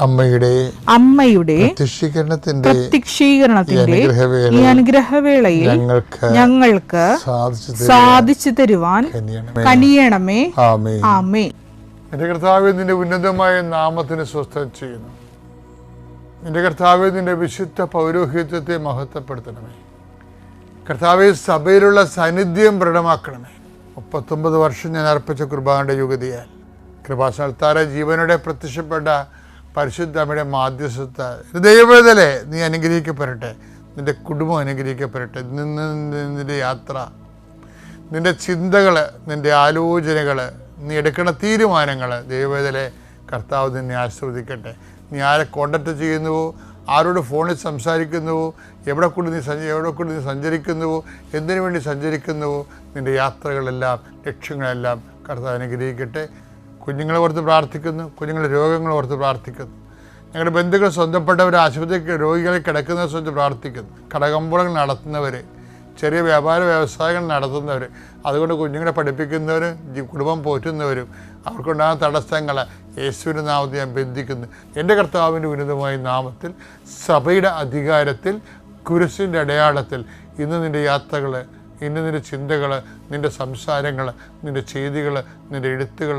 അമ്മയുടെ അമ്മയുടെ പ്രത്യക്ഷീകരണത്തിന്റെ ഈ അനുഗ്രഹവേളയിൽ ഞങ്ങൾക്ക് സാധിച്ചു തരുവാൻ കനിയണമേ. ആമേ എന്റെ കർത്താവ് നിന്റെ ഉന്നതമായ നാമത്തിന് സ്വസ്ഥം ചെയ്യുന്നു. നിന്റെ കർത്താവ് നിന്റെ വിശുദ്ധ പൗരോഹിത്യത്തെ മഹത്വപ്പെടുത്തണമേ. കർത്താവ് സഭയിലുള്ള സാന്നിധ്യം ദൃഢമാക്കണമേ മുപ്പത്തൊമ്പത് വർഷം ഞാൻ അർപ്പിച്ച കുർബാനയുടെ യുഗതിയാൽ. താര ജീവനോടെ പ്രത്യക്ഷപ്പെട്ട പരിശുദ്ധ അമ്മയുടെ മാധ്യസ്ഥ ദൈവവേദലെ നീ അനുഗ്രഹിക്കപ്പെടട്ടെ. നിന്റെ കുടുംബം അനുഗ്രഹിക്കപ്പെടട്ടെ. നിന്ന് നിന്റെ യാത്ര നിന്റെ ചിന്തകൾ നിന്റെ ആലോചനകൾ നീ എടുക്കുന്ന തീരുമാനങ്ങൾ ദൈവവേദലെ കർത്താവ് നിന്നെ ആശ്രവദിക്കട്ടെ നീ ആരെ കോണ്ടാക്ട് ചെയ്യുന്നുവോ? ആരോട് ഫോണിൽ സംസാരിക്കുന്നുവോ? എവിടെ കൂടി നീ സഞ്ച എവിടെ കൂടി നീ സഞ്ചരിക്കുന്നുവോ? എന്തിനു വേണ്ടി സഞ്ചരിക്കുന്നുവോ? നിന്റെ യാത്രകളെല്ലാം ലക്ഷ്യങ്ങളെല്ലാം കർത്താവ് അനുഗ്രഹിക്കട്ടെ. കുഞ്ഞുങ്ങളെ ഓർത്ത് പ്രാർത്ഥിക്കുന്നു കുഞ്ഞുങ്ങളുടെ രോഗങ്ങളെ ഓർത്ത് പ്രാർത്ഥിക്കുന്നു. ഞങ്ങളുടെ ബന്ധുക്കൾ സ്വന്തപ്പെട്ടവർ ആശുപത്രി രോഗികളെ കിടക്കുന്നവരെ സ്വന്തം പ്രാർത്ഥിക്കുന്നു. കടകമ്പോളങ്ങൾ നടത്തുന്നവർ ചെറിയ വ്യാപാര വ്യവസായങ്ങൾ നടത്തുന്നവർ അതുകൊണ്ട് കുഞ്ഞുങ്ങളെ പഠിപ്പിക്കുന്നവരും കുടുംബം പോറ്റുന്നവരും അവർക്കുണ്ടാകുന്ന തടസ്സങ്ങളെ യേശുവിന്റെ നാമത്തിൽ ഞാൻ ബന്ധിക്കുന്നു. എന്റെ കർത്താവിന്റെ ഉന്നതമായ നാമത്തിൽ സഭയുടെ അധികാരത്തിൽ കുരിശിന്റെ അടയാളത്തിൽ ഇന്ന് നിന്റെ യാത്രകൾ ഇന്ന് നിന്റെ ചിന്തകൾ നിന്റെ സംസാരങ്ങൾ നിന്റെ ചെയ്തികൾ നിന്റെ എഴുത്തുകൾ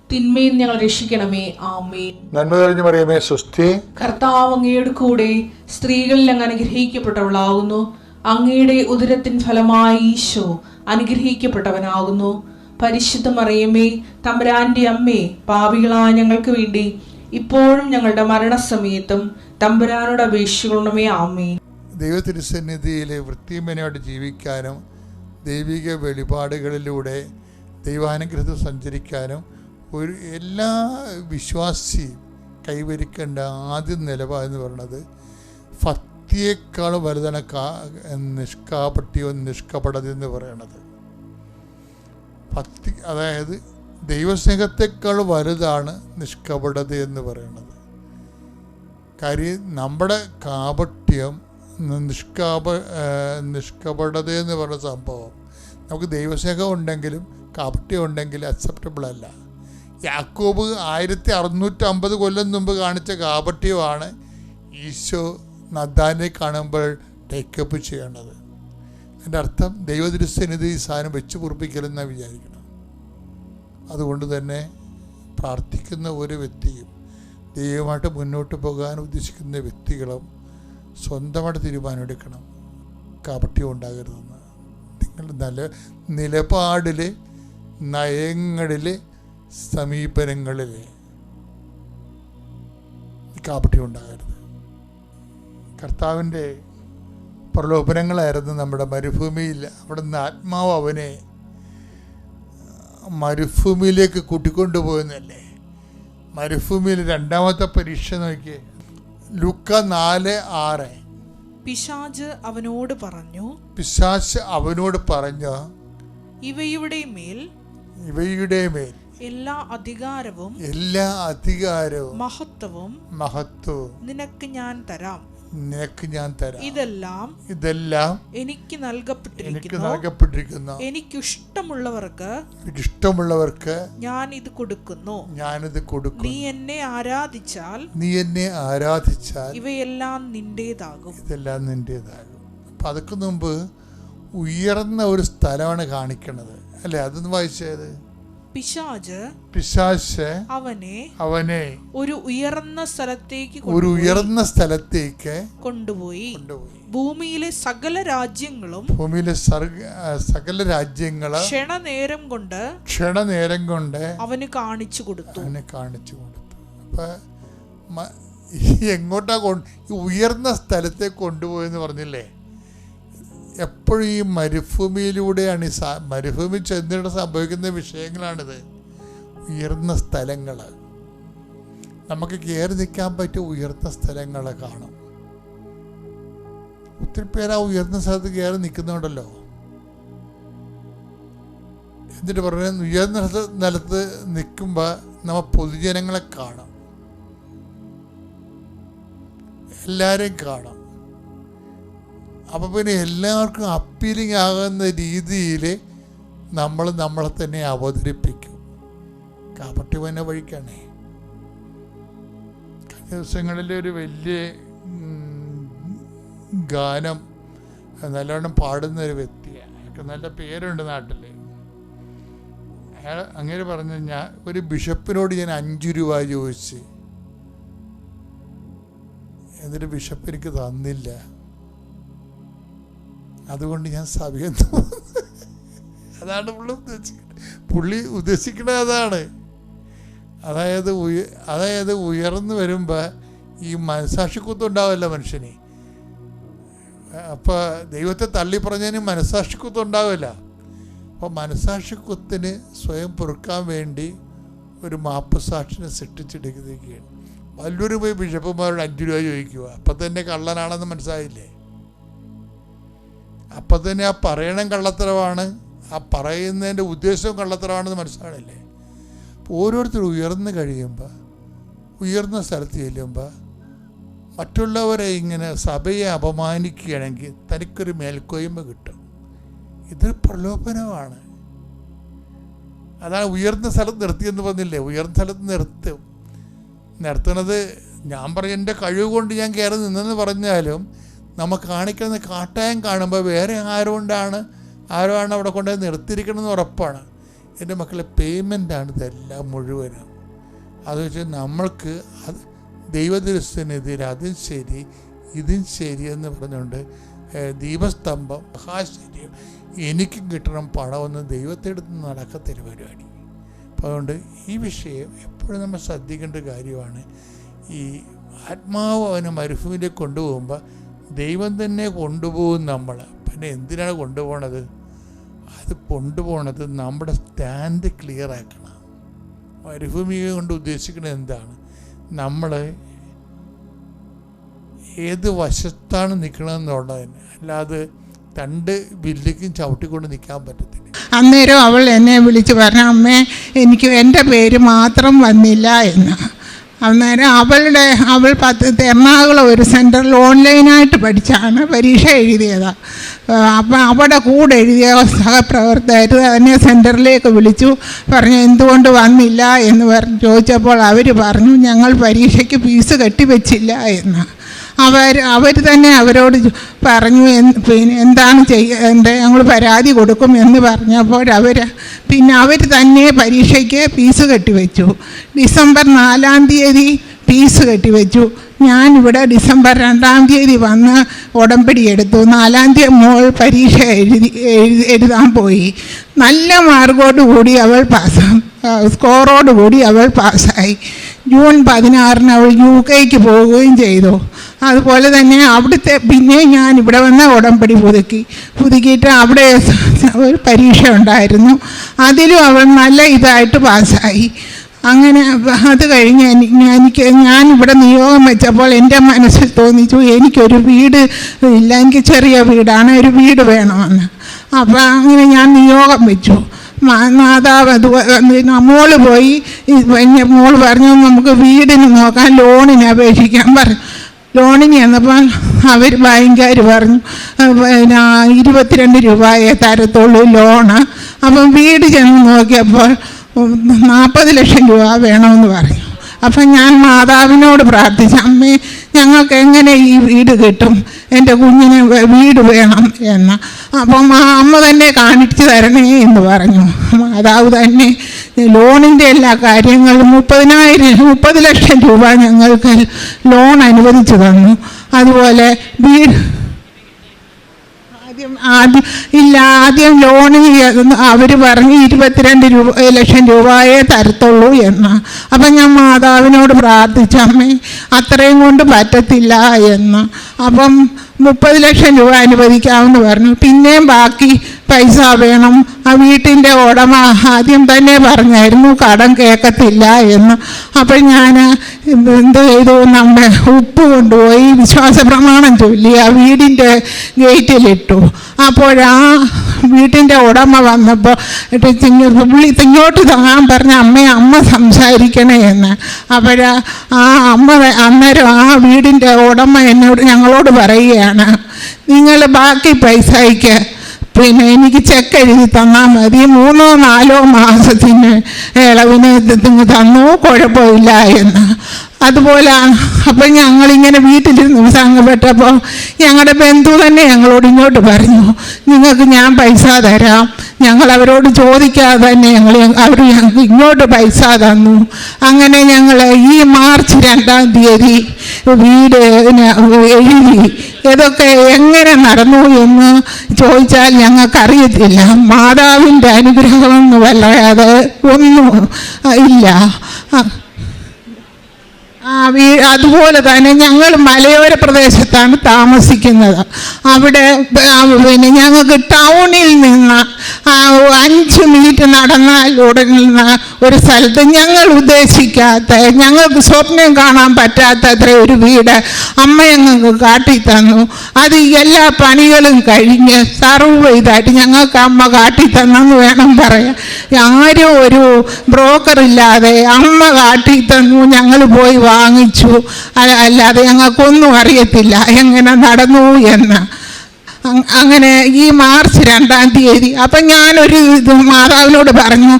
തിന്മയിൽ ഞങ്ങൾ രക്ഷിക്കണമേ. ആമേൻ. നന്മ തെളിഞ്ഞു പറയുമേ സുസ്ഥി കർത്താവ് അങ്ങയുടെ കൂടെ സ്ത്രീകളിൽ അങ്ങ് അനുഗ്രഹിക്കപ്പെട്ടവളാകുന്നു. അങ്ങയുടെ ഉദരത്തിൻ ഫലമായി ഈശോ അനുഗ്രഹിക്കപ്പെട്ടവനാകുന്നു. പരിശുദ്ധ മറിയമേ തമ്പുരാന്റെ അമ്മേ പാപികളായ ഞങ്ങൾക്ക് വേണ്ടി ഇപ്പോഴും ഞങ്ങളുടെ മരണസമയത്തും തമ്പുരാനോട് അപേക്ഷിക്കണമേ. ആമേ ദൈവത്തിന്റെ സന്നിധിയിലെ വൃത്തിമേനയോട് ജീവിക്കാനും ദൈവിക വെളിപാടുകളിലൂടെ ദൈവാനുഗ്രഹത്തിൽ സഞ്ചരിക്കാനും ഒരു എല്ലാ വിശ്വാസിയും കൈവരിക്കേണ്ട ആദ്യ നിലപാട് എന്ന് പറയുന്നത് ഭക്തിയേക്കാൾ വലുതാണ് കാ നിഷ്കാപട്യോ നിഷ്കപടത എന്ന് പറയണത്. ഭക്തി അതായത് ദൈവസ്നേഹത്തെക്കാൾ വലുതാണ് നിഷ്കപടത എന്ന് പറയുന്നത് കാര്യം നമ്മുടെ കാപട്യം നിഷ്കാപ നിഷ്കപടത എന്ന് പറയുന്ന സംഭവം നമുക്ക് ദൈവസ്നേഹം ഉണ്ടെങ്കിലും കാപട്യം ഉണ്ടെങ്കിലും അക്സെപ്റ്റബിൾ അല്ല. യാക്കോബ് ആയിരത്തി അറുന്നൂറ്റി അമ്പത് കൊല്ലം മുമ്പ് കാണിച്ച കാപട്യമാണ് ഈശോ നദ്ദാനെ കാണുമ്പോൾ ടേക്കപ്പ് ചെയ്യേണ്ടത്. എന്റെ അർത്ഥം ദൈവദൃശ്യനിധി സാധനം വെച്ച് പൊറപ്പിക്കലെന്നാണ് വിചാരിക്കണം അതുകൊണ്ട് തന്നെ പ്രാർത്ഥിക്കുന്ന ഒരു വ്യക്തിയും ദൈവമായിട്ട് മുന്നോട്ട് പോകാൻ ഉദ്ദേശിക്കുന്ന വ്യക്തികളും സ്വന്തമായിട്ട് തീരുമാനമെടുക്കണം. കാപട്യം ഉണ്ടാകരുതെന്ന്. നിങ്ങൾ നല്ല നിലപാടിൽ നയങ്ങളിൽ സമീപനങ്ങളിൽ കാപട്യം ഉണ്ടാകരുത് കർത്താവിന്റെ പ്രലോഭനങ്ങളായിരുന്നു നമ്മുടെ മരുഭൂമിയിൽ. അവിടെ നിന്ന് ആത്മാവ് അവനെ മരുഭൂമിയിലേക്ക് കൂട്ടിക്കൊണ്ടുപോകുന്നല്ലേ മരുഭൂമിയിൽ രണ്ടാമത്തെ പരീക്ഷ നോക്കി ലുക്ക നാല് ആറ്. പിശാജ് അവനോട് പറഞ്ഞു പിശാജ് അവനോട് പറഞ്ഞു ഇവയുടെ മേൽ ഇവയുടെ മേൽ എല്ലാ അധികാരവും എല്ലാ അധികാരവും മഹത്വവും മഹത്വവും നിനക്ക് ഞാൻ തരാം. നിനക്ക് ഞാൻ തരാം. ഇതെല്ലാം ഇതെല്ലാം എനിക്ക് എനിക്ക് നൽകപ്പെട്ടിരിക്കുന്നു. എനിക്ക് ഇഷ്ടമുള്ളവർക്ക് ഇഷ്ടമുള്ളവർക്ക് ഞാൻ ഇത് കൊടുക്കുന്നു. ഞാൻ ഇത് കൊടുക്കുന്നു. നീ എന്നെ ആരാധിച്ചാൽ നീ എന്നെ ആരാധിച്ചാൽ ഇവയെല്ലാം നിന്റേതാകും. ഇതെല്ലാം നിന്റേതാകും. അപ്പൊ അതൊക്കെ മുമ്പ് ഉയർന്ന ഒരു സ്ഥലമാണ് കാണിക്കണത്. അല്ലെ? അതൊന്ന് വായിച്ചത്? പിശാജ് പിശാശ് അവനെ അവനെ ഒരു ഉയർന്ന സ്ഥലത്തേക്ക് ഒരു ഉയർന്ന സ്ഥലത്തേക്ക് കൊണ്ടുപോയി. കൊണ്ടുപോയി. ഭൂമിയിലെ സകല രാജ്യങ്ങളും ഭൂമിയിലെ സകല രാജ്യങ്ങൾ ക്ഷണനേരം കൊണ്ട് ക്ഷണനേരം കൊണ്ട് അവന് കാണിച്ചു കൊടുത്തു. അവനെ കാണിച്ചു കൊടുത്തു. അപ്പൊ എങ്ങോട്ടാ കൊണ്ട് ഉയർന്ന സ്ഥലത്തേക്ക് കൊണ്ടുപോയെന്ന് പറഞ്ഞില്ലേ? എപ്പോഴും ഈ മരുഭൂമിയിലൂടെയാണ് ഈ മരുഭൂമി ചെന്നിട്ട് സംഭവിക്കുന്ന വിഷയങ്ങളാണിത്. ഉയർന്ന സ്ഥലങ്ങൾ നമുക്ക് കയറി നിൽക്കാൻ പറ്റിയ ഉയർന്ന സ്ഥലങ്ങൾ കാണും. ഒത്തിരി പേര് ആ ഉയർന്ന സ്ഥലത്ത് കയറി നിൽക്കുന്നുണ്ടല്ലോ. എന്നിട്ട് പറഞ്ഞാൽ ഉയർന്ന നിലത്ത് നിൽക്കുമ്പോൾ നമ്മ പൊതുജനങ്ങളെ കാണാം. എല്ലാവരെയും കാണും. അപ്പം പിന്നെ എല്ലാവർക്കും അപ്പീലിംഗ് ആകുന്ന രീതിയിൽ നമ്മൾ നമ്മളെ തന്നെ അവതരിപ്പിക്കും. കാപ്പട്ടി തന്നെ വഴിക്കാണേ. കഴിഞ്ഞ ദിവസങ്ങളിൽ ഒരു വലിയ ഗാനം നല്ലോണം പാടുന്ന ഒരു വ്യക്തിയാണ് അയാൾക്ക് നല്ല പേരുണ്ട് നാട്ടിൽ അയാൾ അങ്ങനെ പറഞ്ഞു ഞാൻ ഒരു ബിഷപ്പിനോട് ഞാൻ അഞ്ച് രൂപ ചോദിച്ച്. എന്നിട്ട് ബിഷപ്പ് എനിക്ക് തന്നില്ല. അതുകൊണ്ട് ഞാൻ സഭയെന്ന് അതാണ് പുള്ളി ഉദ്ദേശിക്കുന്നത് പുള്ളി ഉദ്ദേശിക്കുന്നത് അതാണ്. അതായത് ഉയ അതായത് ഉയർന്നു വരുമ്പോൾ ഈ മനസാക്ഷിക്കുത്തുണ്ടാവില്ല മനുഷ്യന്. അപ്പോൾ ദൈവത്തെ തള്ളി പറഞ്ഞതിന് മനസാക്ഷിക്കുത്തുണ്ടാവില്ല. അപ്പോൾ മനസാക്ഷിക്കുത്തിന് സ്വയം പൊറുക്കാൻ വേണ്ടി ഒരു മാപ്പ് സാക്ഷിനെ സൃഷ്ടിച്ചെടുക്കുകയാണ്. വലിയൊരു പോയി ബിഷപ്പുമാരോട് അഞ്ച് രൂപ ചോദിക്കുക അപ്പം തന്നെ കള്ളനാണെന്ന് മനസ്സിലായില്ലേ? അപ്പം തന്നെ ആ പറയണം കള്ളത്തരമാണ് ആ പറയുന്നതിന്റെ ഉദ്ദേശവും കള്ളത്തരമാണെന്ന് മനസ്സിലാണില്ലേ ഓരോരുത്തർ ഉയർന്നു കഴിയുമ്പോൾ ഉയർന്ന സ്ഥലത്ത് ചെല്ലുമ്പോൾ മറ്റുള്ളവരെ ഇങ്ങനെ സഭയെ അപമാനിക്കുകയാണെങ്കിൽ തനിക്കൊരു മേൽക്കോയ്മ കിട്ടും. ഇത് പ്രലോഭനമാണ്. അതാണ് ഉയർന്ന സ്ഥലത്ത് നിർത്തിയെന്ന് പറഞ്ഞില്ലേ? ഉയർന്ന സ്ഥലത്ത് നിർത്തും. നിർത്തുന്നത് ഞാൻ പറയും എന്റെ കഴിവ് കൊണ്ട് ഞാൻ കയറി നിന്നെന്ന് പറഞ്ഞാലും നമ്മൾ കാണിക്കുന്ന കാട്ടായം കാണുമ്പോൾ വേറെ ആരുകൊണ്ടാണ് ആരുമാണ് അവിടെ കൊണ്ടുപോയി നിർത്തിയിരിക്കണമെന്ന് ഉറപ്പാണ്. എന്റെ മക്കളെ പേയ്മെന്റാണ് ഇതെല്ലാം മുഴുവനും. അത് വെച്ച് നമ്മൾക്ക് അത് ദൈവദൃശ്യനെതിരെ അതും ശരി ഇതും ശരി എന്ന് പറഞ്ഞുകൊണ്ട് ദീപസ്തംഭം മഹാശര്യം എനിക്കും കിട്ടണം പണമെന്ന് ദൈവത്തെടുത്ത് നടക്കത്തൊരു പരിപാടി. അപ്പോൾ അതുകൊണ്ട് ഈ വിഷയം എപ്പോഴും നമ്മൾ ശ്രദ്ധിക്കേണ്ട കാര്യമാണ്. ഈ ആത്മാവ് അവനെ മരുഭൂമിയിലേക്ക് കൊണ്ടുപോകുമ്പോൾ ദൈവം തന്നെ കൊണ്ടുപോകും നമ്മൾ പിന്നെ എന്തിനാണ് കൊണ്ടുപോകണത് അത് കൊണ്ടുപോകണത് നമ്മുടെ സ്റ്റാൻഡ് ക്ലിയർ ആക്കണം. മരുഭൂമി കൊണ്ട് ഉദ്ദേശിക്കുന്നത് എന്താണ്? നമ്മൾ ഏത് വശത്താണ് നിൽക്കണമെന്നുള്ളതിന് അല്ലാതെ രണ്ട് ബില്ലിക്കും ചവിട്ടിക്കൊണ്ട് നിൽക്കാൻ പറ്റത്തില്ല. അന്നേരം അവൾ എന്നെ വിളിച്ച് പറഞ്ഞു അമ്മേ എനിക്ക് എന്റെ പേര് മാത്രം വന്നില്ല എന്ന്. അന്നേരം അവളുടെ അവൾ പത്ത് എറണാകുളം ഒരു സെന്ററിൽ ഓൺലൈനായിട്ട് പഠിച്ചാണ് പരീക്ഷ എഴുതിയത്. അപ്പം അവിടെ കൂടെ എഴുതിയ സഹപ്രവർത്തകർ എന്നെ സെന്ററിലേക്ക് വിളിച്ചു പറഞ്ഞു എന്തുകൊണ്ട് വന്നില്ല എന്ന് പറഞ്ഞ് ചോദിച്ചപ്പോൾ അവർ പറഞ്ഞു ഞങ്ങൾ പരീക്ഷയ്ക്ക് ഫീസ് കെട്ടിവെച്ചില്ല എന്ന്. അവർ അവർ തന്നെ അവരോട് പറഞ്ഞു പിന്നെ എന്താണ് ചെയ്യേണ്ടത് ഞങ്ങൾ പരാതി കൊടുക്കും എന്ന് പറഞ്ഞപ്പോൾ അവർ പിന്നെ അവർ തന്നെ പരീക്ഷയ്ക്ക് ഫീസ് കെട്ടിവെച്ചു. ഡിസംബർ നാലാം തീയതി ഫീസ് കെട്ടിവെച്ചു. ഇവിടെ ഡിസംബർ രണ്ടാം തീയതി വന്ന് ഉടമ്പടി എടുത്തു. നാലാം തീയതി മോൾ പരീക്ഷ എഴുതി എഴുതി എഴുതാൻ പോയി. നല്ല മാർക്കോട് കൂടി അവൾ പാസ് സ്കോറോട് കൂടി അവൾ പാസ്സായി. ജൂൺ പതിനാറിന് അവൾ യു കെക്ക് പോവുകയും ചെയ്തു. അതുപോലെ തന്നെ അവിടുത്തെ പിന്നെ ഞാൻ ഇവിടെ വന്ന ഉടമ്പടി പുതുക്കി. പുതുക്കിയിട്ട് അവിടെ ഒരു പരീക്ഷ ഉണ്ടായിരുന്നു. അതിലും അവൾ നല്ല ഇതായിട്ട് പാസ്സായി. അങ്ങനെ അത് കഴിഞ്ഞ് എനിക്ക് ഞാൻ ഇവിടെ നിയോഗം വെച്ചപ്പോൾ എന്റെ മനസ്സിൽ തോന്നിച്ചു എനിക്കൊരു വീട് ഇല്ല എനിക്ക് ചെറിയ വീടാണ് ഒരു വീട് വേണമെന്ന്. അപ്പോൾ അങ്ങനെ ഞാൻ നിയോഗം വെച്ചു. മാതാവ് പിന്നെ മോൾ പോയി. പിന്നെ മോൾ പറഞ്ഞു നമുക്ക് വീടിന് നോക്കാൻ ലോണിന് അപേക്ഷിക്കാൻ പറഞ്ഞു ലോണിന് ചെന്നപ്പോൾ അവർ ബാങ്കുകാർ പറഞ്ഞു "ആ, പിന്നെ ഇരുപത്തിരണ്ട് രൂപയെ തരത്തുള്ളൂ ലോണ്. അപ്പം വീട് ചെന്ന് നോക്കിയപ്പോൾ നാൽപ്പത് ലക്ഷം രൂപ വേണമെന്ന് പറഞ്ഞു. അപ്പം ഞാൻ മാതാവിനോട് പ്രാർത്ഥിച്ചു അമ്മേ ഞങ്ങൾക്ക് എങ്ങനെ ഈ വീട് കിട്ടും? എന്റെ കുഞ്ഞിന് വീട് വേണം എന്ന്. അപ്പം ആ അമ്മ തന്നെ കാണിച്ചു തരണേ എന്ന് പറഞ്ഞു. മാതാവ് തന്നെ ലോണിന്റെ എല്ലാ കാര്യങ്ങളും മുപ്പതിനായിരം മുപ്പത് ലക്ഷം രൂപ ഞങ്ങൾക്ക് ലോൺ അനുവദിച്ചു തന്നു. അതുപോലെ വീട് ആദ്യം ആദ്യം ഇല്ല ആദ്യം ലോണിന് അവർ പറഞ്ഞ് ഇരുപത്തിരണ്ട് രൂപ ലക്ഷം രൂപയേ തരത്തുള്ളൂ എന്ന്. അപ്പം ഞാൻ മാതാവിനോട് പ്രാർത്ഥിച്ച അമ്മേ അത്രയും കൊണ്ട് പറ്റത്തില്ല എന്ന്. അപ്പം മുപ്പത് ലക്ഷം രൂപ അനുവദിക്കാമെന്ന് പറഞ്ഞു. പിന്നെയും ബാക്കി പൈസ വേണം. ആ വീട്ടിന്റെ ഉടമ ആദ്യം തന്നെ പറഞ്ഞായിരുന്നു കടം കേൾക്കത്തില്ല എന്ന്. അപ്പോൾ ഞാൻ എന്ത് ചെയ്തു? നമ്മുടെ ഉപ്പ് കൊണ്ടുപോയി വിശ്വാസ പ്രമാണം ചൊല്ലി ആ വീടിന്റെ ഗേറ്റിലിട്ടു. അപ്പോഴാ വീട്ടിന്റെ ഉടമ വന്നപ്പോൾ പുള്ളി ഇങ്ങോട്ട് താൻ പറഞ്ഞ അമ്മയെ അമ്മ സംസാരിക്കണേ എന്ന്. അപ്പോഴാ ആ അമ്മ അന്നേരം ആ വീടിന്റെ ഉടമ എന്നോട് ഞങ്ങളോട് പറയുകയാണ് നിങ്ങൾ ബാക്കി പൈസയ്ക്ക് പിന്നെ എനിക്ക് ചെക്ക് എഴുതി തന്നാൽ മതി. മൂന്നോ നാലോ മാസത്തിന് ഇളവിന് തന്നു? കുഴപ്പമില്ല എന്ന്. അതുപോലെ അപ്പം ഞങ്ങളിങ്ങനെ വീട്ടിലിരുന്ന് സംഘപ്പെട്ടപ്പോൾ ഞങ്ങളുടെ ബന്ധു തന്നെ ഞങ്ങളോട് ഇങ്ങോട്ട് പറഞ്ഞു നിങ്ങൾക്ക് ഞാൻ പൈസ തരാം ഞങ്ങൾ അവരോട് ചോദിക്കാതെ തന്നെ ഞങ്ങൾ അവർ ഞങ്ങൾക്ക് ഇങ്ങോട്ട് പൈസ തന്നു. അങ്ങനെ ഞങ്ങൾ ഈ മാർച്ച് രണ്ടാം തീയതി വീട് എഴുതി ഇതൊക്കെ എങ്ങനെ നടന്നു എന്ന് ചോദിച്ചാൽ ഞങ്ങൾക്കറിയത്തില്ല മാതാവിന്റെ അനുഗ്രഹം എന്ന് വല്ലാതെ ഒന്നും ഇല്ല. അതുപോലെ തന്നെ ഞങ്ങൾ മലയോര പ്രദേശത്താണ് താമസിക്കുന്നത്. അവിടെ പിന്നെ ഞങ്ങൾക്ക് ടൗണിൽ നിന്ന് അഞ്ച് മീറ്റ് നടന്നാൽ ഉടങ്ങുന്ന ഒരു സ്ഥലത്ത് ഞങ്ങൾ ഉദ്ദേശിക്കാത്ത ഞങ്ങൾക്ക് സ്വപ്നം കാണാൻ പറ്റാത്തത്ര ഒരു വീട് അമ്മ ഞങ്ങൾക്ക് കാട്ടി തന്നു അത് എല്ലാ പണികളും കഴിഞ്ഞ് സർവ് ഇതായിട്ട് ഞങ്ങൾക്ക് അമ്മ കാട്ടി തന്നെന്ന് വേണം പറയാൻ. ആരും ഒരു ബ്രോക്കർ ഇല്ലാതെ അമ്മ കാട്ടി തന്നു ഞങ്ങൾ പോയി വാങ്ങിച്ചു. അല്ലാതെ ഞങ്ങൾക്കൊന്നും അറിയത്തില്ല എങ്ങനെ നടന്നു എന്ന്. അങ്ങനെ ഈ മാർച്ച് രണ്ടാം തീയതി. അപ്പം ഞാനൊരു ഇത് മാതാവിനോട് പറഞ്ഞു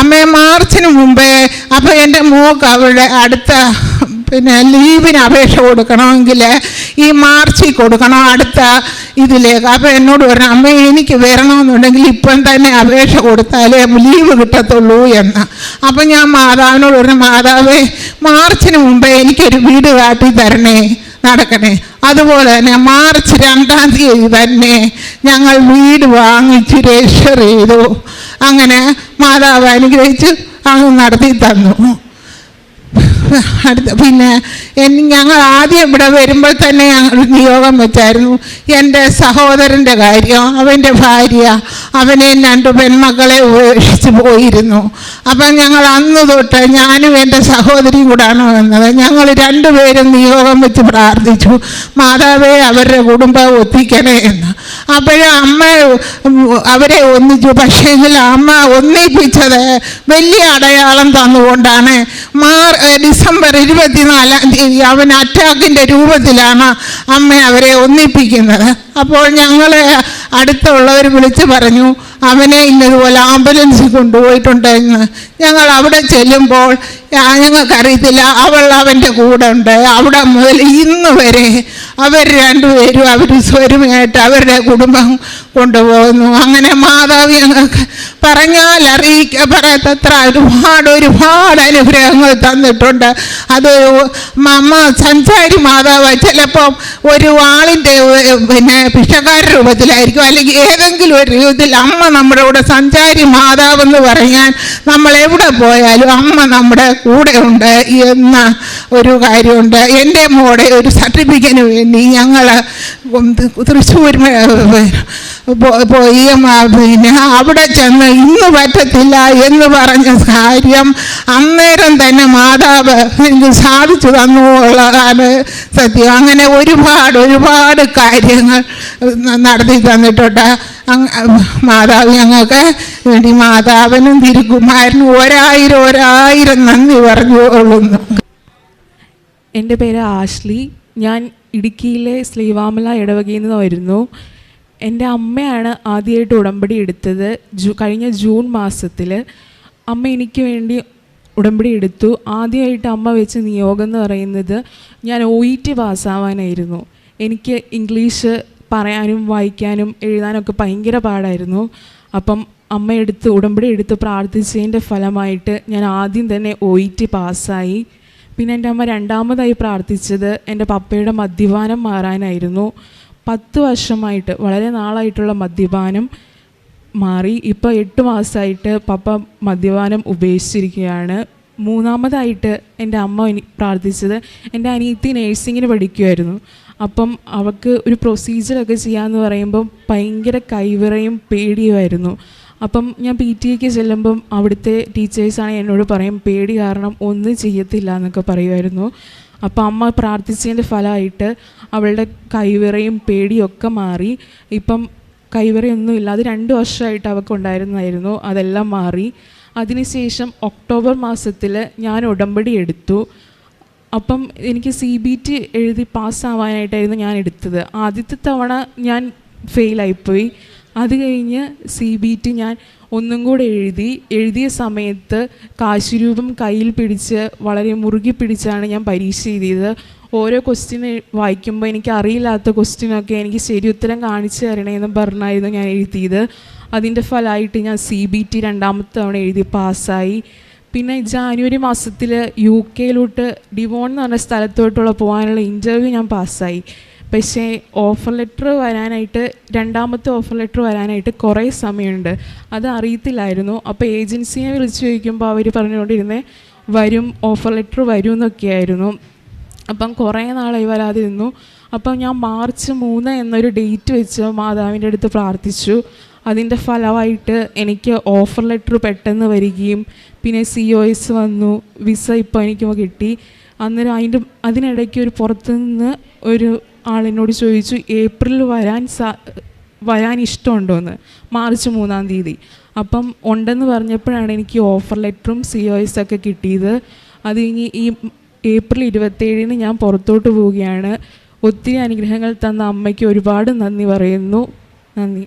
അമ്മേ മാർച്ചിന് മുമ്പേ അപ്പം എന്റെ മോക്ക് അവളുടെ അടുത്ത പിന്നെ ലീവിന് അപേക്ഷ കൊടുക്കണമെങ്കിൽ ഈ മാർച്ചിൽ കൊടുക്കണം അടുത്ത ഇതിലേക്ക്. അപ്പം എന്നോട് പറഞ്ഞു അമ്മ എനിക്ക് വരണമെന്നുണ്ടെങ്കിൽ ഇപ്പം തന്നെ അപേക്ഷ കൊടുത്താലേ ലീവ് കിട്ടത്തുള്ളൂ എന്ന്. അപ്പം ഞാൻ മാതാവിനോട് പറഞ്ഞു മാതാവേ മാർച്ചിന് മുമ്പേ എനിക്കൊരു വീട് കാട്ടി തരണേ നടക്കണേ. അതുപോലെ തന്നെ മാർച്ച് രണ്ടാം തീയതി തന്നെ ഞങ്ങൾ വീട് വാങ്ങിച്ച് രജിസ്റ്റർ ചെയ്തു. അങ്ങനെ മാതാവ് അനുഗ്രഹിച്ച് അങ്ങ് നടത്തി തന്നു. അടുത്ത പിന്നെ ഞങ്ങൾ ആദ്യം ഇവിടെ വരുമ്പോൾ തന്നെ ഞങ്ങൾ നിയോഗം വെച്ചായിരുന്നു. എന്റെ സഹോദരന്റെ കാര്യം അവന്റെ ഭാര്യ അവനെ രണ്ട് പെൺമക്കളെ ഉപേക്ഷിച്ച് പോയിരുന്നു. അപ്പം ഞങ്ങൾ അന്ന് തൊട്ട് ഞാനും എന്റെ സഹോദരിയും കൂടാണ് വന്നത്. ഞങ്ങൾ രണ്ടുപേരും നിയോഗം വെച്ച് പ്രാർത്ഥിച്ചു മാതാവേ അവരുടെ കുടുംബം ഒത്തിക്കണേ എന്ന്. അപ്പോഴും അമ്മ അവരെ ഒന്നിച്ചു. പക്ഷേങ്കിൽ അമ്മ ഒന്നിപ്പിച്ചത് വലിയ അടയാളം തന്നുകൊണ്ടാണ്. മാർ ഏ, ഡിസംബർ ഇരുപത്തിനാലാം തീയതി അവൻ അറ്റാക്കിന്റെ രൂപത്തിലാണ് അമ്മ അവരെ ഒന്നിപ്പിക്കുന്നത്. അപ്പോൾ ഞങ്ങളെ അടുത്തുള്ളവർ വിളിച്ചു പറഞ്ഞു അവനെ ഇന്നതുപോലെ ആംബുലൻസിൽ കൊണ്ടുപോയിട്ടുണ്ടെന്ന് ഞങ്ങൾ അവിടെ ചെല്ലുമ്പോൾ ഞങ്ങൾക്കറിയത്തില്ല അവൾ അവന്റെ കൂടെ ഉണ്ട്. അവിടെ മുതൽ ഇന്ന് വരെ അവർ രണ്ടുപേരും അവർ സ്വരമായിട്ട് അവരുടെ കുടുംബം കൊണ്ടുപോകുന്നു. അങ്ങനെ മാതാവ് ഞങ്ങൾക്ക് പറഞ്ഞാൽ അറിയിക്ക പറയത്തത്ര ഒരുപാട് ഒരുപാട് അനുഗ്രഹങ്ങൾ തന്നിട്ടുണ്ട്. അത് അമ്മ സഞ്ചാരി മാതാവ് ചിലപ്പം ഒരു ആളിന്റെ പിന്നെ ഭിക്ഷക്കാരുടെ രൂപത്തിലായിരിക്കും അല്ലെങ്കിൽ ഏതെങ്കിലും ഒരു രൂപത്തിൽ അമ്മ നമ്മുടെ കൂടെ സഞ്ചാരി മാതാവെന്ന് പറയാൻ നമ്മൾ എവിടെ പോയാലും അമ്മ നമ്മുടെ കൂടെ ഉണ്ട് എന്ന ഒരു കാര്യമുണ്ട്. എന്റെ മോടെ ഒരു സർട്ടിഫിക്കറ്റിന് വേണ്ടി ഞങ്ങൾ തൃശ്ശൂർ പോയി. പിന്നെ അവിടെ ചെന്ന് ഇന്ന് പറ്റത്തില്ല എന്ന് പറഞ്ഞ കാര്യം അന്നേരം തന്നെ മാതാവ് എനിക്ക് സാധിച്ചു തന്നു ഉള്ളതാണ് സത്യം. അങ്ങനെ ഒരുപാട് ഒരുപാട് കാര്യങ്ങൾ നടത്തി തന്നിട്ടുണ്ട്. മാതാവ് ഞങ്ങൾക്ക് വേണ്ടി മാതാവിനും തിരുകുമാരനും ഒരായിരം ഒരായിരം നന്ദി പറഞ്ഞുകൊള്ളുന്നു. എന്റെ പേര് ആശ്ലി ഞാൻ ഇടുക്കിയിലെ ശ്രീവാമല ഇടവകയിൽ നിന്ന് വരുന്നു. എന്റെ അമ്മയാണ് ആദ്യമായിട്ട് ഉടമ്പടി എടുത്തത് ജൂ കഴിഞ്ഞ ജൂൺ മാസത്തിൽ. അമ്മ എനിക്ക് വേണ്ടി ഉടമ്പടി എടുത്തു. ആദ്യമായിട്ട് അമ്മ വെച്ച് നിയോഗം എന്ന് പറയുന്നത് ഞാൻ ഒ ഇ ടി പാസ്സാവാനായിരുന്നു. എനിക്ക് ഇംഗ്ലീഷ് പറയാനും വായിക്കാനും എഴുതാനൊക്കെ ഭയങ്കര പാടായിരുന്നു. അപ്പം അമ്മ എടുത്ത് ഉടമ്പടി എടുത്ത് പ്രാർത്ഥിച്ചതിന്റെ ഫലമായിട്ട് ഞാൻ ആദ്യം തന്നെ ഒ ഇ ടി പാസ്സായി. പിന്നെ എന്റെ അമ്മ രണ്ടാമതായി പ്രാർത്ഥിച്ചത് എന്റെ പപ്പയുടെ മദ്യപാനം മാറാനായിരുന്നു. പത്ത് വർഷമായിട്ട് വളരെ നാളായിട്ടുള്ള മദ്യപാനം മാറി. ഇപ്പോൾ എട്ട് മാസമായിട്ട് പപ്പ മദ്യപാനം ഉപേക്ഷിച്ചിരിക്കുകയാണ്. മൂന്നാമതായിട്ട് എന്റെ അമ്മ പ്രാർത്ഥിച്ചത് എന്റെ അനിയത്തി നേഴ്സിങ്ങിന് പഠിക്കുമായിരുന്നു അപ്പം അവൾക്ക് ഒരു പ്രൊസീജിയറൊക്കെ ചെയ്യാമെന്ന് പറയുമ്പം ഭയങ്കര കൈവിറയും പേടിയുമായിരുന്നു. അപ്പം ഞാൻ പി ടി എക്ക് ചെല്ലുമ്പം അവിടുത്തെ ടീച്ചേഴ്സാണ് എന്നോട് പറയും പേടി കാരണം ഒന്നും ചെയ്യത്തില്ല എന്നൊക്കെ പറയുമായിരുന്നു. അപ്പം അമ്മ പ്രാർത്ഥിച്ചതിന്റെ ഫലമായിട്ട് അവളുടെ കൈവിറയും പേടിയൊക്കെ മാറി. ഇപ്പം കൈവിറയൊന്നും ഇല്ല അത് രണ്ട് വർഷമായിട്ട് അവൾക്ക് ഉണ്ടായിരുന്നായിരുന്നു അതെല്ലാം മാറി. അതിനുശേഷം ഒക്ടോബർ മാസത്തിൽ ഞാൻ ഉടമ്പടി എടുത്തു. അപ്പം എനിക്ക് സി ബി ടി എഴുതി പാസ്സാവാനായിട്ടായിരുന്നു ഞാൻ എടുത്തത്. ആദ്യത്തെ തവണ ഞാൻ ഫെയിലായിപ്പോയി. അത് കഴിഞ്ഞ് സി ബി ടി ഞാൻ ഒന്നും കൂടെ എഴുതി. എഴുതിയ സമയത്ത് കാശുരൂപം കയ്യിൽ പിടിച്ച് വളരെ മുറുകി പിടിച്ചാണ് ഞാൻ പരീക്ഷ എഴുതിയത്. ഓരോ ക്വസ്റ്റ്യൻ വായിക്കുമ്പോൾ എനിക്ക് അറിയില്ലാത്ത ക്വസ്റ്റ്യനൊക്കെ എനിക്ക് ശരി ഉത്തരം കാണിച്ചു എന്ന് പറഞ്ഞായിരുന്നു ഞാൻ എഴുതിയത്. അതിന്റെ ഫലമായിട്ട് ഞാൻ സി ബി ടി രണ്ടാമത്തെ തവണ എഴുതി പാസ്സായി. പിന്നെ ജാനുവരി മാസത്തിൽ യു കെയിലോട്ട് ഡിവോൺ എന്ന് പറഞ്ഞ സ്ഥലത്തോട്ടുള്ള പോകാനുള്ള ഇന്റർവ്യൂ ഞാൻ പാസ്സായി. പക്ഷേ ഓഫർ ലെറ്റർ വരാനായിട്ട് രണ്ടാമത്തെ ഓഫർ ലെറ്റർ വരാനായിട്ട് കുറേ സമയമുണ്ട്. അത് അറിയത്തില്ലായിരുന്നു. അപ്പോൾ ഏജൻസിയെ വിളിച്ച് ചോദിക്കുമ്പോൾ അവർ പറഞ്ഞുകൊണ്ടിരുന്നേ വരും ഓഫർ ലെറ്റർ വരും എന്നൊക്കെയായിരുന്നു അപ്പം കുറേ നാളായി വരാതിരുന്നു അപ്പം ഞാൻ മാർച്ച് മൂന്ന് എന്നൊരു ഡേറ്റ് വെച്ച് മാതാവിന്റെ അടുത്ത് പ്രാർത്ഥിച്ചു. അതിന്റെ ഫലമായിട്ട് എനിക്ക് ഓഫർ ലെറ്റർ പെട്ടെന്ന് വരികയും പിന്നെ സി ഒ എസ് വന്നു വിസ ഇപ്പോൾ എനിക്ക് കിട്ടി. അന്നേരം അതിന്റെ അതിനിടയ്ക്ക് ഒരു പുറത്തുനിന്ന് ഒരു ആളെന്നോട് ചോദിച്ചു ഏപ്രിൽ വരാൻ സാ വരാൻ ഇഷ്ടമുണ്ടോ എന്ന് മാർച്ച് മൂന്നാം തീയതി. അപ്പം ഉണ്ടെന്ന് പറഞ്ഞപ്പോഴാണ് എനിക്ക് ഓഫർ ലെറ്ററും സി ഒ എസ് ഒക്കെ കിട്ടിയത്. അത് കഴിഞ്ഞ് ഈ ഏപ്രിൽ ഇരുപത്തേഴിന് ഞാൻ പുറത്തോട്ട് പോവുകയാണ്. ഒത്തിരി അനുഗ്രഹങ്ങൾ തന്ന അമ്മയ്ക്ക് ഒരുപാട് നന്ദി പറയുന്നു. നന്ദി.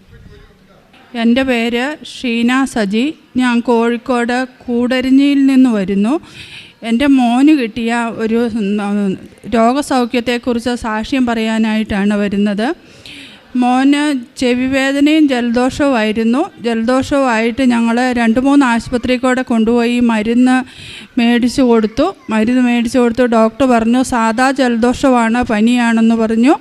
എന്റെ പേര് ഷീന സജി. ഞാൻ കോഴിക്കോട് കൂടരിഞ്ഞിയിൽ നിന്ന് വരുന്നു. എന്റെ മോന് കിട്ടിയ ഒരു രോഗസൗഖ്യത്തെക്കുറിച്ച് സാക്ഷ്യം പറയാനായിട്ടാണ് വരുന്നത്. മോന് ചെവിവേദനയും ജലദോഷവുമായിരുന്നു. ജലദോഷവുമായിട്ട് ഞങ്ങൾ രണ്ട് മൂന്ന് ആശുപത്രിയിൽ കൂടെ കൊണ്ടുപോയി മരുന്ന് മേടിച്ചു കൊടുത്തു. മരുന്ന് മേടിച്ചു കൊടുത്തു. ഡോക്ടർ പറഞ്ഞു സാധാ ജലദോഷമാണ് പനിയാണെന്ന് പറഞ്ഞു.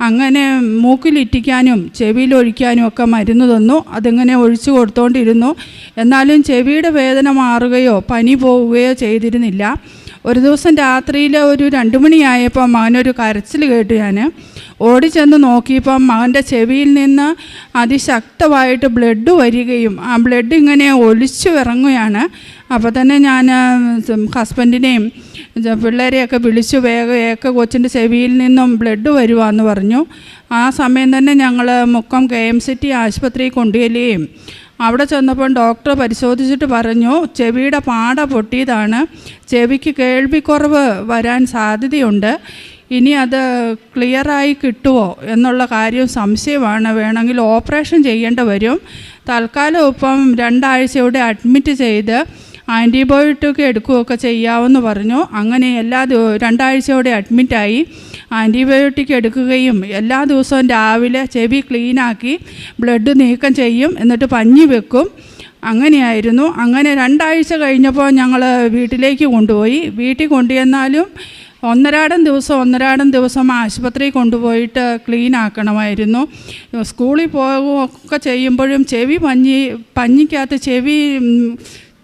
അങ്ങനെ മൂക്കിലിറ്റിക്കാനും ചെവിയിലൊഴിക്കാനും ഒക്കെ മരുന്ന് തന്നു. അതിങ്ങനെ ഒഴിച്ചു കൊടുത്തോണ്ടിരുന്നു. എന്നാലും ചെവിയുടെ വേദന മാറുകയോ പനി പോവുകയോ ചെയ്തിരുന്നില്ല. ഒരു ദിവസം രാത്രിയിൽ ഒരു രണ്ട് മണിയായപ്പോൾ മകനൊരു കരച്ചിൽ കേട്ടു ഞാൻ ഓടിച്ചെന്ന് നോക്കിയപ്പം മകന്റെ ചെവിയിൽ നിന്ന് അതിശക്തമായിട്ട് ബ്ലഡ് വരികയും ആ ബ്ലഡ് ഇങ്ങനെ ഒലിച്ചു ഇറങ്ങുകയാണ് അപ്പോൾ തന്നെ ഞാൻ ഹസ്ബൻഡിനെയും പിള്ളേരെയൊക്കെ വിളിച്ചു വേഗം ഏക്ക കൊച്ചിന്റെ ചെവിയിൽ നിന്നും ബ്ലഡ് വരുവാന്ന് പറഞ്ഞു. ആ സമയം തന്നെ ഞങ്ങൾ മുക്കം കെ എം സിറ്റി ആശുപത്രിയിൽ കൊണ്ടുചെല്ലുകയും അവിടെ ചെന്നപ്പോൾ ഡോക്ടർ പരിശോധിച്ചിട്ട് പറഞ്ഞു ചെവിയുടെ പാട പൊട്ടിയതാണ്. ചെവിക്ക് കേൾവിക്കുറവ് വരാൻ സാധ്യതയുണ്ട്. ഇനി അത് ക്ലിയറായി കിട്ടുമോ എന്നുള്ള കാര്യം സംശയമാണ്. വേണമെങ്കിൽ ഓപ്പറേഷൻ ചെയ്യേണ്ടി വരും. തൽക്കാലം ഇപ്പം രണ്ടാഴ്ചയോടെ അഡ്മിറ്റ് ചെയ്ത് ആന്റിബയോട്ടിക് എടുക്കുകയൊക്കെ ചെയ്യാമെന്ന് പറഞ്ഞു. അങ്ങനെ എല്ലാ ദിവസവും രണ്ടാഴ്ചയോടെ അഡ്മിറ്റായി ആന്റിബയോട്ടിക് എടുക്കുകയും എല്ലാ ദിവസവും രാവിലെ ചെവി ക്ലീനാക്കി ബ്ലഡ് നീക്കം ചെയ്യും. എന്നിട്ട് പഞ്ഞി വെക്കും. അങ്ങനെയായിരുന്നു. അങ്ങനെ രണ്ടാഴ്ച കഴിഞ്ഞപ്പോൾ ഞങ്ങൾ വീട്ടിലേക്ക് കൊണ്ടുപോയി. വീട്ടിൽ കൊണ്ടുചെന്നാലും ഒന്നരാടം ദിവസം ഒന്നരാടം ദിവസം ആശുപത്രിയിൽ കൊണ്ടുപോയിട്ട് ക്ലീൻ ആക്കണമായിരുന്നു. സ്കൂളിൽ പോകുകയൊക്കെ ചെയ്യുമ്പോഴും ചെവി പഞ്ഞി പഞ്ഞിക്കകത്ത് ചെവി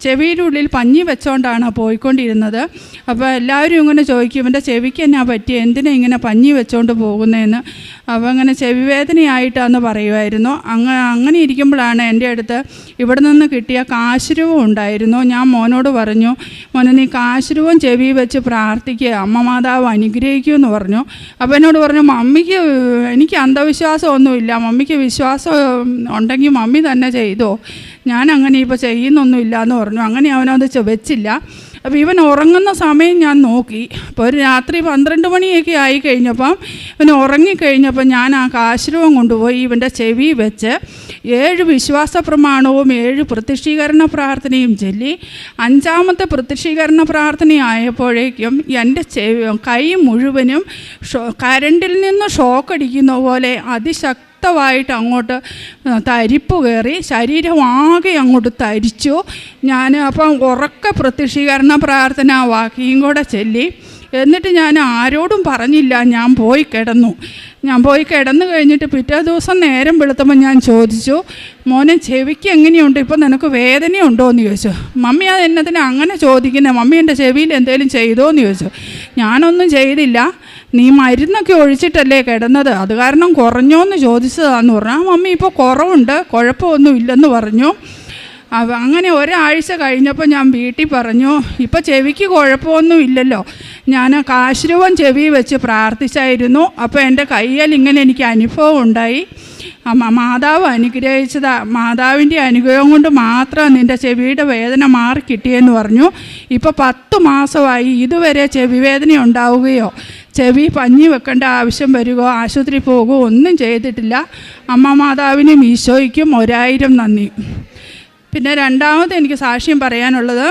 ചെവിയുടെ ഉള്ളിൽ പഞ്ഞി വെച്ചോണ്ടാണ് പോയിക്കൊണ്ടിരുന്നത്. അപ്പോൾ എല്ലാവരും ഇങ്ങനെ ചോദിക്കും ഇവന്റെ ചെവിക്ക് എന്നാ പറ്റി എന്തിനാ ഇങ്ങനെ പഞ്ഞി വെച്ചോണ്ട് പോകുന്നതെന്ന് അപ്പോൾ അങ്ങനെ ചെവി വേദനയായിട്ടാന്ന് പറയുമായിരുന്നു അങ്ങ് അങ്ങനെ ഇരിക്കുമ്പോഴാണ് എന്റെ അടുത്ത് ഇവിടെ നിന്ന് കിട്ടിയ കാശുരവും ഉണ്ടായിരുന്നു. ഞാൻ മോനോട് പറഞ്ഞു മോനെ നീ കാശുരവും ചെവി വെച്ച് പ്രാർത്ഥിക്കുക അമ്മ മാതാവ് അനുഗ്രഹിക്കൂ എന്ന് പറഞ്ഞു. അപ്പോൾ എന്നോട് പറഞ്ഞു മമ്മിക്ക് എനിക്ക് അന്ധവിശ്വാസമൊന്നുമില്ല. മമ്മിക്ക് വിശ്വാസം ഉണ്ടെങ്കിൽ മമ്മി തന്നെ ചെയ്തോ. ഞാൻ അങ്ങനെ ഇപ്പോൾ ചെയ്യുന്നൊന്നുമില്ല എന്ന് പറഞ്ഞു. അങ്ങനെ അവനത് വെച്ചില്ല. അപ്പോൾ ഇവൻ ഉറങ്ങുന്ന സമയം ഞാൻ നോക്കി. അപ്പോൾ ഒരു രാത്രി പന്ത്രണ്ട് മണിയൊക്കെ ആയി കഴിഞ്ഞപ്പം ഇവൻ ഉറങ്ങിക്കഴിഞ്ഞപ്പോൾ ഞാൻ ആ കാശ്രവം കൊണ്ടുപോയി ഇവന്റെ ചെവി വെച്ച് ഏഴ് വിശ്വാസ പ്രമാണവും ഏഴ് പ്രത്യക്ഷീകരണ പ്രാർത്ഥനയും ചൊല്ലി. അഞ്ചാമത്തെ പ്രത്യക്ഷീകരണ പ്രാർത്ഥനയായപ്പോഴേക്കും എന്റെ ചെവി കൈ മുഴുവനും കരണ്ടിൽ നിന്ന് ഷോക്കടിക്കുന്ന പോലെ അതിശക്തി ശക്തമായിട്ട് അങ്ങോട്ട് തരിപ്പ് കയറി ശരീരമാകെ അങ്ങോട്ട് തരിച്ചു. ഞാൻ അപ്പം ഉറക്ക പ്രത്യക്ഷീകരണ പ്രാർത്ഥന വാക്കിയും കൂടെ ചൊല്ലി. എന്നിട്ട് ഞാൻ ആരോടും പറഞ്ഞില്ല ഞാൻ പോയി കിടന്നു. ഞാൻ പോയി കിടന്നു കഴിഞ്ഞിട്ട് പിറ്റേ ദിവസം നേരം വെളുത്തപ്പോൾ ഞാൻ ചോദിച്ചു മോനെ ചെവിക്ക് എങ്ങനെയുണ്ട്? ഇപ്പം നിനക്ക് വേദനയുണ്ടോ? എന്ന് ചോദിച്ചു. മമ്മി അത് എന്നതിനെ അങ്ങനെ ചോദിക്കുന്നത് മമ്മി എന്റെ ചെവിയിൽ എന്തെങ്കിലും ചെയ്തോ? എന്ന് ചോദിച്ചു. ഞാനൊന്നും ചെയ്തില്ല. നീ മരുന്നൊക്കെ ഒഴിച്ചിട്ടല്ലേ കിടന്നത്? അത് കാരണം കുറഞ്ഞോന്ന് ചോദിച്ചതാന്ന് പറഞ്ഞു. ആ മമ്മി ഇപ്പോൾ കുറവുണ്ട്. കുഴപ്പമൊന്നും ഇല്ലെന്ന് പറഞ്ഞു. അങ്ങനെ ഒരാഴ്ച കഴിഞ്ഞപ്പോൾ ഞാൻ വീട്ടിൽ പറഞ്ഞു ഇപ്പോൾ ചെവിക്ക് കുഴപ്പമൊന്നും ഇല്ലല്ലോ ഞാൻ കാശ്രൂപം ചെവി വെച്ച് പ്രാർത്ഥിച്ചായിരുന്നു. അപ്പോൾ എന്റെ കയ്യിൽ ഇങ്ങനെ എനിക്ക് അനുഭവം ഉണ്ടായി. മാതാവ് അനുഗ്രഹിച്ചതാ മാതാവിന്റെ അനുഗ്രഹം കൊണ്ട് മാത്രം നിന്റെ ചെവിയുടെ വേദന മാറി കിട്ടിയെന്ന് പറഞ്ഞു. ഇപ്പോൾ പത്ത് മാസമായി ഇതുവരെ ചെവി വേദന ഉണ്ടാവുകയോ ചെവി പഞ്ഞി വെക്കേണ്ട ആവശ്യം വരികയോ ആശുപത്രി പോകുകയോ ഒന്നും ചെയ്തിട്ടില്ല. അമ്മ മാതാവിനും ഈശോയ്ക്കും ഒരായിരം നന്ദി. പിന്നെ രണ്ടാമത് എനിക്ക് സാക്ഷ്യം പറയാനുള്ളത്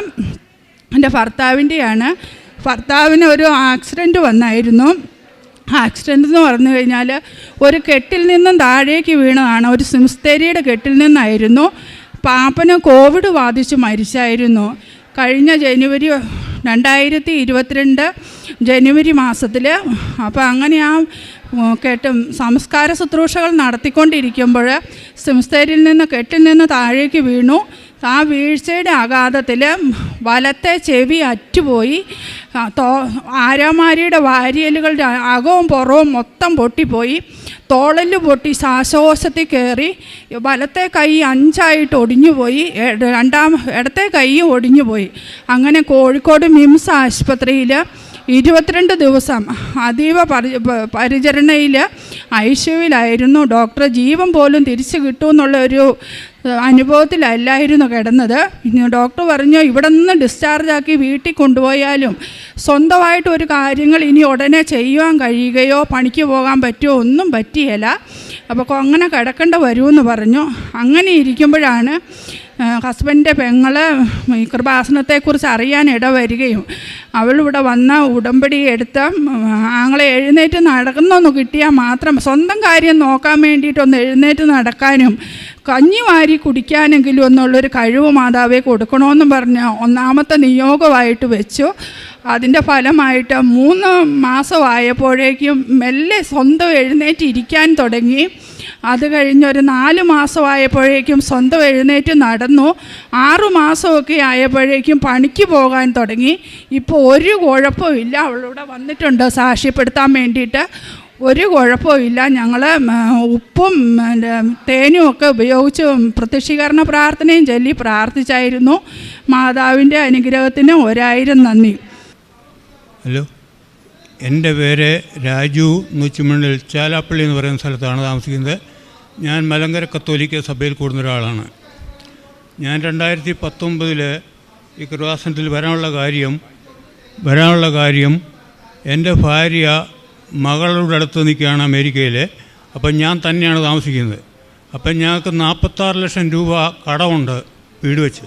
എന്റെ ഭർത്താവിന്റെയാണ്. ഭർത്താവിന് ഒരു ആക്സിഡന്റ് വന്നായിരുന്നു. ആക്സിഡന്റ് എന്ന് പറഞ്ഞു കഴിഞ്ഞാൽ ഒരു കെട്ടിൽ നിന്നും താഴേക്ക് വീണതാണ്. ഒരു സിംസ്തേരിയുടെ കെട്ടിൽ നിന്നായിരുന്നു. പാപ്പന് കോവിഡ് ബാധിച്ച് മരിച്ചായിരുന്നു. കഴിഞ്ഞ ജനുവരി രണ്ടായിരത്തി ഇരുപത്തിരണ്ട് ജനുവരി മാസത്തിൽ അപ്പോൾ അങ്ങനെ ആ കെട്ടും സംസ്കാര ശുശ്രൂഷകൾ നടത്തിക്കൊണ്ടിരിക്കുമ്പോൾ സിംസ്തേരിൽ നിന്ന് കെട്ടിൽ നിന്ന് താഴേക്ക് വീണു. ആ വീഴ്ചയുടെ ആഘാതത്തിൽ വലത്തെ ചെവി അറ്റുപോയി. തോ ആരാമാരിയുടെ വാരിയലുകളുടെ അകവും പുറവും മൊത്തം പൊട്ടിപ്പോയി. തോളൽ പൊട്ടി ശ്വാസകോശത്തിൽ കയറി. വലത്തെ കൈ അഞ്ചായിട്ട് ഒടിഞ്ഞുപോയി. രണ്ടാം ഇടത്തെ കൈയും ഒടിഞ്ഞുപോയി. അങ്ങനെ കോഴിക്കോട് മിംസ് ആശുപത്രിയിൽ ഇരുപത്തിരണ്ട് ദിവസം അതീവ പരി പരിചരണയിൽ ഐസിയുവിലായിരുന്നു ഡോക്ടർ. ജീവൻ പോലും തിരിച്ചു കിട്ടുമെന്നുള്ള ഒരു അനുഭവത്തിലല്ലായിരുന്നു കിടന്നത്. ഡോക്ടർ പറഞ്ഞു ഇവിടെ നിന്ന് ഡിസ്ചാർജ് ആക്കി വീട്ടിൽ കൊണ്ടുപോയാലും സ്വന്തമായിട്ട് ഒരു കാര്യങ്ങൾ ഇനി ഉടനെ ചെയ്യുവാൻ കഴിയുകയോ പണിക്ക് പോകാൻ പറ്റുമോ ഒന്നും പറ്റിയല്ല. അപ്പോൾ അങ്ങനെ കിടക്കേണ്ട വരുമെന്ന് പറഞ്ഞു. അങ്ങനെ ഇരിക്കുമ്പോഴാണ് ഹസ്ബൻഡിന്റെ പെങ്ങൾ ഈ കൃപാസനത്തെക്കുറിച്ച് അറിയാൻ ഇടവരികയും അവളിവിടെ വന്ന ഉടമ്പടി എടുത്ത ആങ്ങളെ എഴുന്നേറ്റ് നടക്കുന്നൊന്ന് കിട്ടിയാൽ മാത്രം സ്വന്തം കാര്യം നോക്കാൻ വേണ്ടിയിട്ടൊന്ന് എഴുന്നേറ്റ് നടക്കാനും കഞ്ഞി വാരി കുടിക്കാനെങ്കിലും ഒന്നുള്ളൊരു കഴിവ് മാതാവെ കൊടുക്കണമെന്ന് പറഞ്ഞ് ഒന്നാമത്തെ നിയോഗമായിട്ട് വെച്ചു. അതിന്റെ ഫലമായിട്ട് മൂന്ന് മാസമായപ്പോഴേക്കും മെല്ലെ സ്വന്തം എഴുന്നേറ്റ് ഇരിക്കാൻ തുടങ്ങി. അത് കഴിഞ്ഞൊരു നാല് മാസമായപ്പോഴേക്കും സ്വന്തം എഴുന്നേറ്റ് നടന്നു. ആറു മാസമൊക്കെ ആയപ്പോഴേക്കും പണിക്ക് പോകാൻ തുടങ്ങി. ഇപ്പോൾ ഒരു കുഴപ്പമില്ല അവളിവിടെ വന്നിട്ടുണ്ട് സാക്ഷ്യപ്പെടുത്താൻ വേണ്ടിയിട്ട്. ഒരു കുഴപ്പമില്ല ഞങ്ങൾ ഉപ്പും തേനും ഒക്കെ ഉപയോഗിച്ച് പ്രത്യക്ഷീകരണ പ്രാർത്ഥനയും ചൊല്ലി പ്രാർത്ഥിച്ചായിരുന്നു. മാതാവിന്റെ അനുഗ്രഹത്തിന് ഒരായിരം നന്ദി. ഹലോ. എന്റെ പേര് രാജു നൂച്ചിമണ്ണിൽ ചാലാപ്പള്ളി എന്ന് പറയുന്ന സ്ഥലത്താണ് താമസിക്കുന്നത്. ഞാൻ മലങ്കര കത്തോലിക്ക സഭയിൽ കൂടുന്ന ഒരാളാണ്. ഞാൻ രണ്ടായിരത്തി പത്തൊമ്പതിൽ ഈ കൃപാസനത്തിൽ വരാനുള്ള കാര്യം വരാനുള്ള കാര്യം എന്റെ ഭാര്യ മകളുടെ അടുത്ത് നിൽക്കുകയാണ് അമേരിക്കയിൽ അപ്പം ഞാൻ തന്നെയാണ് താമസിക്കുന്നത്. അപ്പം ഞങ്ങൾക്ക് നാൽപ്പത്താറ് ലക്ഷം രൂപ കടമുണ്ട് വീട് വെച്ച്.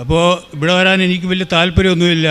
അപ്പോൾ ഇവിടെ വരാൻ എനിക്ക് വലിയ താല്പര്യമൊന്നുമില്ല.